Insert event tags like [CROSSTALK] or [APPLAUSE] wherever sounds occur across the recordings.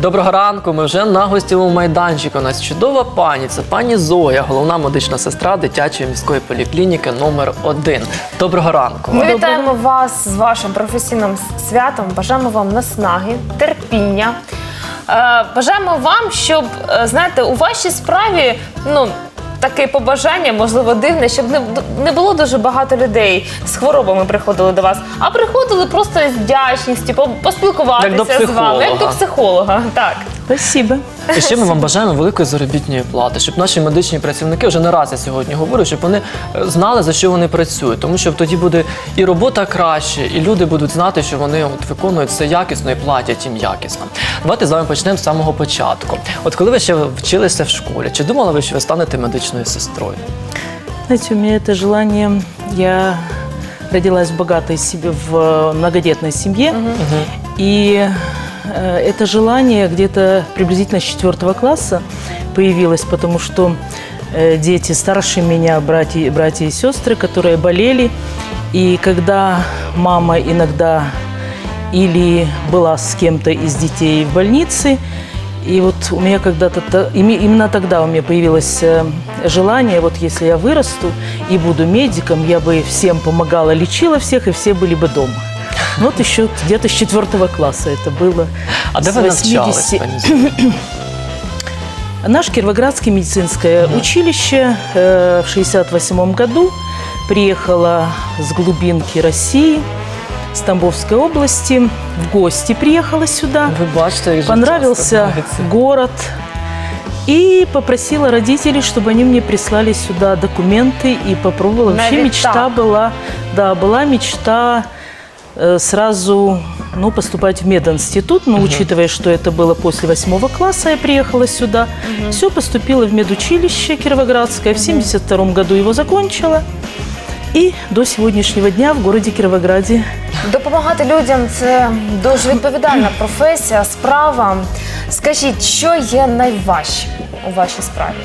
Доброго ранку. Ми вже на гостєвому майданчику. У нас чудова пані. Це пані Зоя, головна медична сестра дитячої міської поліклініки номер 1 Доброго ранку. Ми вітаємо вас з вашим професійним святом. Бажаємо вам наснаги, терпіння. Е, Бажаємо вам, щоб е, знаєте, у вашій справі ну. Таке побажання, можливо, дивне, щоб не, не було дуже багато людей з хворобами приходили до вас, а приходили просто з вдячністю, по- поспілкуватися Як до з вами, як до психолога. психолога. Так. Спасибо. І ще ми вам бажаємо великої заробітної плати, щоб наші медичні працівники вже не раз я сьогодні говорю, щоб вони е, знали за що вони працюють, тому що тоді буде і робота краще, і люди будуть знати, що вони от виконують все якісно і платять їм якісно. Давайте з вами почнемо з самого початку. От коли ви ще вчилися в школі, чи думали ви, що ви станете медичною сестрою? Знаете, у меня это желание, я родилась в богатой себе, в э, многодетной семье, и э, это желание где-то приблизительно с четвертого класса появилось, потому что э, дети старше меня, братья, братья и сестры, которые болели, и когда мама иногда или была с кем-то из детей в больнице, и вот у меня когда-то, именно тогда у меня появилось э, желание, вот если я вырасту и буду медиком, я бы всем помогала, лечила всех, и все были бы дома. Ну, Вот еще где-то с четвертого класса это было. А де С ви навчались, 80 пані Зоя? Наше [CLEARS THROAT] Кировоградское медицинское училище э, в 68 году приехала с глубинки России, с Тамбовской области, в гости приехала сюда. Ви бачите, як життя Понравился складається. город. И попросила родителей, чтобы они мне прислали сюда документы и попробовала. Вообще Навіть мечта так? была, да, была мечта э, сразу ну, поступать в мединститут, но учитывая, что это было после восьмого класса, я приехала сюда, все поступила в медучилище Кировоградское, в 72 году его закончила. И до сегодняшнего дня в городе Кировограде Допомагати людям це дуже відповідальна [CLEARS THROAT] професія, справа. Скажіть, що є найважче у вашій справі?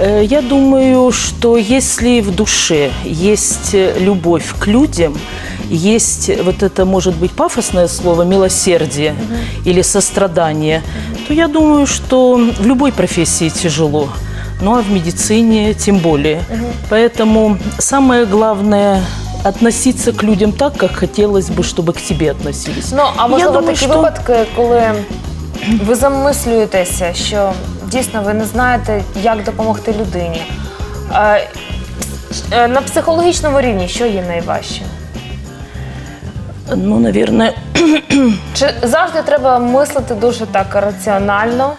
Э, Я думаю, что если в душе есть э, любовь к людям, есть вот это, может быть, пафосное слово милосердие или сострадание, то я думаю, что в любой профессии тяжело. Ну а в медицине тем более. Поэтому самое главное относиться к людям так, как хотелось бы, чтобы к тебе относились. Ну а Я можливо думаю, такі що- випадки, коли ви замислюєтеся, що дійсно ви не знаєте, як допомогти людині. Е, е, На психологічному рівні що є найважче? Ну, наверное, [CLEARS THROAT] Чи завжди треба мислити дуже так раціонально,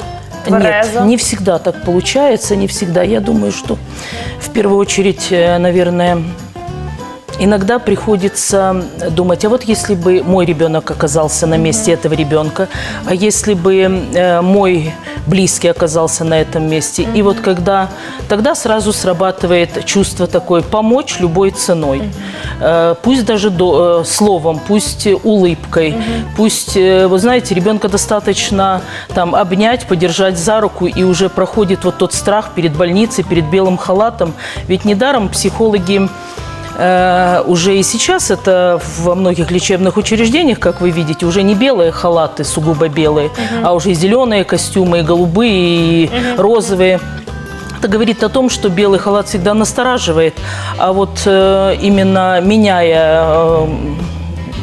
тверезо? Нет, не всегда так получается, не всегда. Я думаю, что в первую очередь, э, наверное, иногда приходится думать, а вот если бы мой ребенок оказался на месте этого ребенка, а если бы э, мой близкий оказался на этом месте. И вот когда тогда сразу срабатывает чувство такое помочь любой ценой. Э, Пусть даже до- э, словом, пусть э, улыбкой, пусть, э, вы знаете, ребенка достаточно там обнять, подержать за руку, и уже проходит вот тот страх перед больницей, перед белым халатом. Ведь недаром психологи уже и сейчас это во многих лечебных учреждениях, как вы видите, уже не белые халаты, сугубо белые, а уже зеленые костюмы, и голубые, и розовые. Это говорит о том, что белый халат всегда настораживает, а вот э, именно меняя э,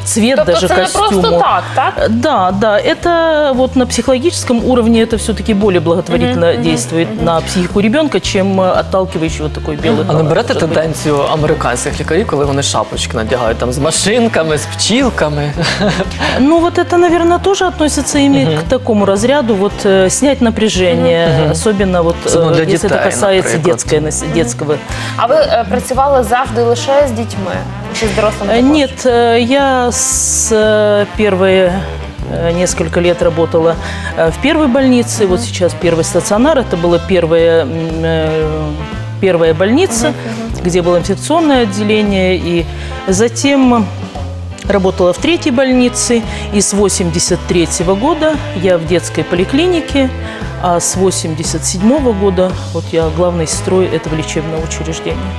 цвет Тобто даже це не костюму. просто так, так? Да, да, это вот на психологическом уровне это все-таки более благотворительно действует на психику ребенка, чем э, отталкивающий вот такой белый А не халат. берете может быть. тенденцію американських лікарів, коли вони шапочки надягають там з машинками, з пчілками? [LAUGHS] Ну, вот это, наверное, тоже относится именно к такому разряду, вот э, снять напряжение, особенно вот Особенно э, для если детей, это касается например. детской, нас- детского. А ви е, працювали завжди лише з дітьми З дорослими? Э? Нет, э, я с э, первые несколько лет работала в первой больнице, вот сейчас первый стационар, это была первая, первая больница, где было инфекционное отделение, и затем работала в третьей больнице, и с 83 года я в детской поликлинике А с 87 года вот я главной сестрой этого лечебного учреждения.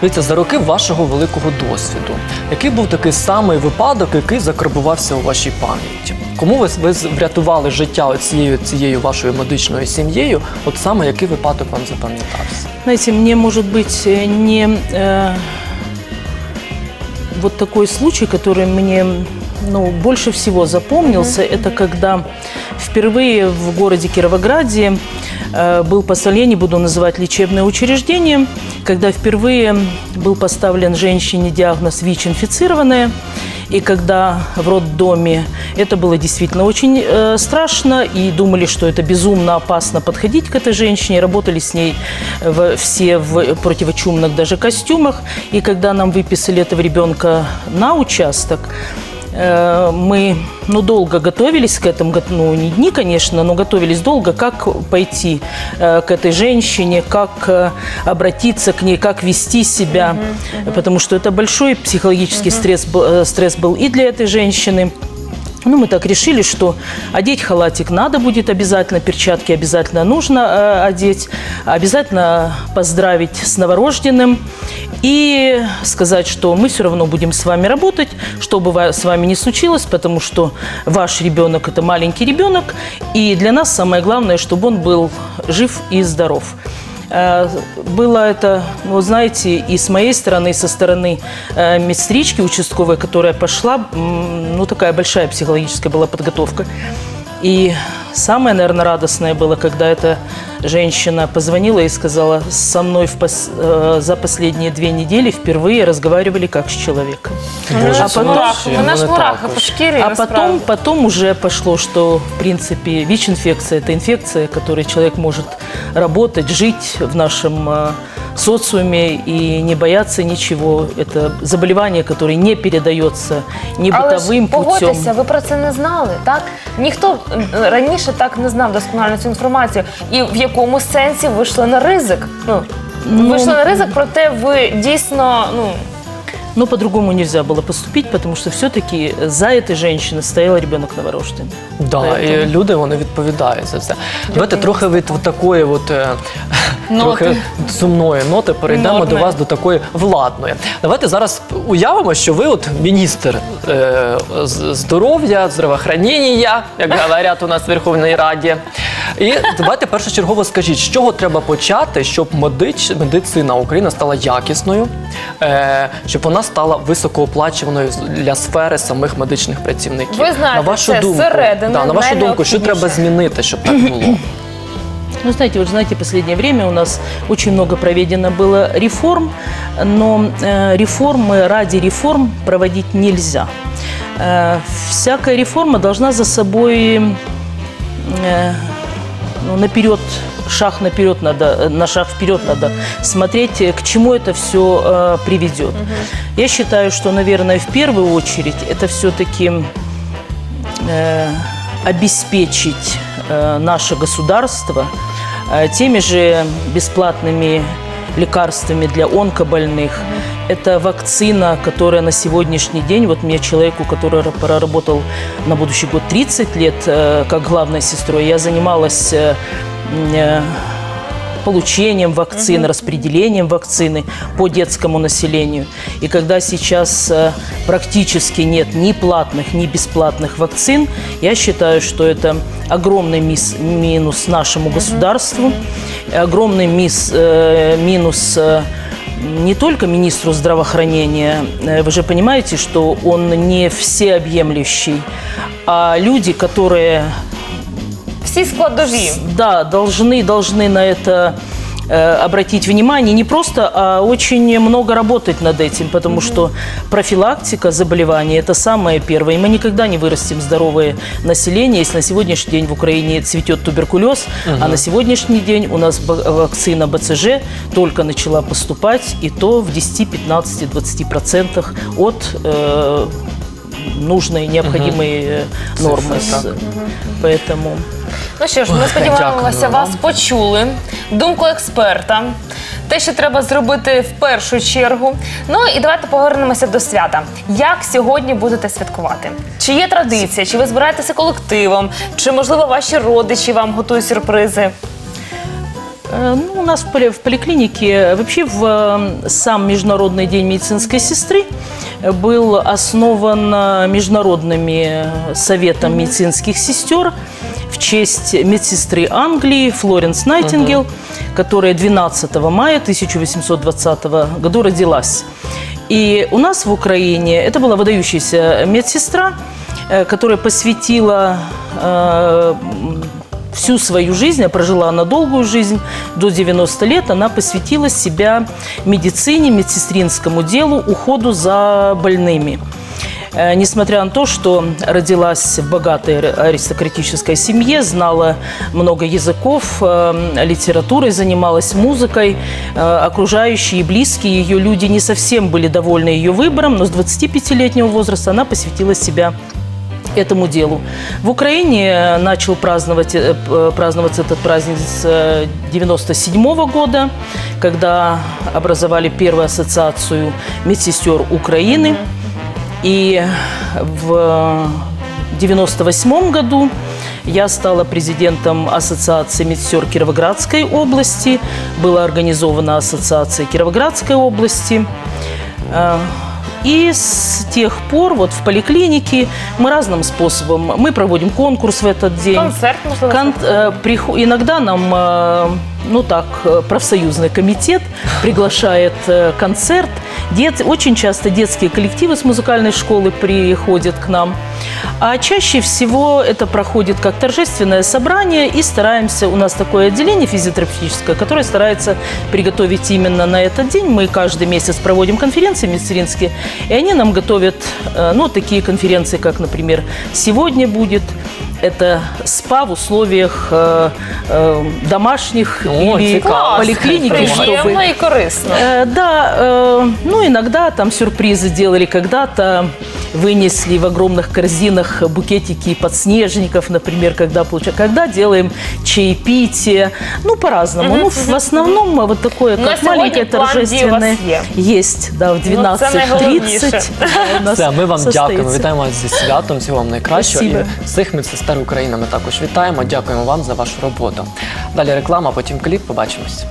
Дивіться, за роки вашого великого досвіду, який був такий самий випадок, який закарбувався у вашій пам'яті? Кому ви, ви врятували життя цією цією вашою медичною сім'єю? От саме який випадок вам запам'ятався? Знаете, мне, может быть, э, не э, вот такой случай, который мне ну, больше всего запомнился, это когда впервые в городе Кировограде э, был поставлен, я не буду называть лечебное учреждение, когда впервые был поставлен женщине диагноз ВИЧ-инфицированная, и когда в роддоме это было действительно очень э, страшно, и думали, что это безумно опасно подходить к этой женщине, работали с ней в- все в противочумных даже костюмах, и когда нам выписали этого ребенка на участок, э, мы ну, долго готовились к этому, ну, не дни, конечно, но готовились долго, как пойти э, к этой женщине, как э, обратиться к ней, как вести себя, потому что это большой психологический стресс, был- э, стресс был и для этой женщины, ну, мы так решили, что одеть халатик надо будет обязательно, перчатки обязательно нужно э, одеть, обязательно поздравить с новорожденным и сказать, что мы все равно будем с вами работать, что бы с вами ни случилось, потому что ваш ребенок – это маленький ребенок, и для нас самое главное, чтобы он был жив и здоров. Э, Было это, ну, знаете, и с моей стороны, и со стороны э, медсестрички участковой, которая пошла, ну, такая большая психологическая была подготовка. И самое, наверное, радостное было, когда эта женщина позвонила и сказала, со мной в пос- э, за последние две недели впервые разговаривали как с человеком. Боже, а це потім- вообще, Вона ж ну, не мураха також. по шкірі, А насправді. потом, потом уже пошло, что, в принципе, ВИЧ-инфекция – это инфекция, которой человек может работать, жить в нашем э, социуме и не бояться ничего. Это заболевание, которое не передается ни Але бытовым ж погодьтеся, путем. ви про це не знали, так? Ніхто е, раніше так не знав досконально цю інформацію. І в якому сенсі вийшли на ризик? Ну, Ну, вийшли на ризик, проте ви дійсно, ну, Но по-другому нельзя было поступить, потому что все-таки за этой женщиной стоял ребенок новорожденный. Да, Поэтому- і люди вони відповідають за це. Давайте трохи від от такої от, е, трохи сумної ноти перейдемо Норми. до вас до такої владної. Давайте зараз уявимо, що ви от міністр е, з- здоров'я, здравоохранення, як говорять у нас в Верховній Раді. І давайте першочергово скажіть, з чого треба почати, щоб медич, медицина України стала якісною, е, щоб вона стала високооплачуваною для сфери самих медичних працівників. Ви знаєте, на вашу це думку, зсередини да, на вашу думку, що найнеобхідніше. треба змінити, щоб так було? [CLEARS THROAT] Ну, знаете, вы же знаете, в последнее время у нас очень много проведено было реформ, но э, реформы ради реформ проводить нельзя. Э, всякая реформа должна за собой э, ну, наперед, шаг наперед надо, э, на шаг вперед надо смотреть, э, к чему это все приведет. Я считаю, что, наверное, в первую очередь это все-таки э, обеспечить э, наше государство э, теми же бесплатными лекарствами для онкобольных. Это вакцина, которая на сегодняшний день, вот мне человеку, который ра- проработал на будущий год 30 лет э, как главной сестрой, я занималась э, э, получением вакцины, распределением вакцины по детскому населению. И когда сейчас э, практически нет ни платных, ни бесплатных вакцин, я считаю, что это огромный мис- минус нашему государству, огромный мис- э, минус э, не только министру здравоохранения, э, вы же понимаете, что он не всеобъемлющий, а люди, которые всі складові. да, должны, должны на это э, обратить внимание, не просто, а очень много работать над этим, потому что профилактика заболеваний – это самое первое. И мы никогда не вырастим здоровое население, если на сегодняшний день в Украине цветет туберкулез, а на сегодняшний день у нас ба- вакцина БЦЖ только начала поступать, и то в 10, 15, 20 процентах от э, нужные, необходимые э, нормы. Цифры, С- так. Поэтому Ну що ж, ми сподіваємося, дякую вас вам. почули. Думку експерта, те, що треба зробити в першу чергу. Ну і давайте повернемося до свята. Як сьогодні будете святкувати? Чи є традиція? Чи ви збираєтеся колективом? Чи можливо ваші родичі вам готують сюрпризи? Э, Ну, у нас в поли- в поликлинике вообще в э, сам Международный день медицинской сестры э, был основан э, Международными э, советом медицинских сестер в честь медсестры Англии Флоренс Найтингел, которая 12 мая 1820 года родилась. И у нас в Украине это была выдающаяся медсестра, э, которая посвятила э, всю свою жизнь, а прожила она долгую жизнь, до 90 лет, она посвятила себя медицине, медсестринскому делу, уходу за больными. Э, Несмотря на то, что родилась в богатой ар- аристократической семье, знала много языков, э, литературой, занималась музыкой, э, окружающие и близкие ее люди не совсем были довольны ее выбором, но с 25-летнего возраста она посвятила себя этому делу. В Украине э, начал праздновать, э, э, праздноваться этот праздник с 1997 года, когда образовали первую ассоциацию медсестер Украины. И в 1998 году я стала президентом Ассоциации медсестер Кировоградской области. Была организована Ассоциация Кировоградской области. И с тех пор вот в поликлинике мы разным способом. Мы проводим конкурс в этот день. Концерт, можливо? Кон- э, прихо- иногда нам, э, ну так, э, профсоюзный комитет приглашает э, концерт. Дет- очень часто детские коллективы с музыкальной школы приходят к нам. А чаще всего это проходит как торжественное собрание, и стараемся, у нас такое отделение физиотерапевтическое, которое старается приготовить именно на этот день. Мы каждый месяц проводим конференции медицинские, и они нам готовят, э, ну, такие конференции, как, например, сегодня будет это спа в условиях э, э, домашних О, или цикаво. поликлиники, Класс. чтобы Приємно і корисно. Э, Да, э, ну иногда там сюрпризы делали, когда-то вынесли в огромных корзинах букетики подснежников, например, когда получа- когда делаем чаепитие, ну по-разному. Ну в основном вот такое, Ну, а как сегодня маленькое план «Ди» у вас торжественное есть. есть, да, в Ну, це 12.30 найголовніше. у нас Все, ми вам состоится. дякуємо. Вітаємо вас зі святом. Всього вам найкращого. Спасибо. І всіх медсестер України ми також вітаємо. Дякуємо вам за вашу роботу. Далі реклама, потім кліп. Побачимось.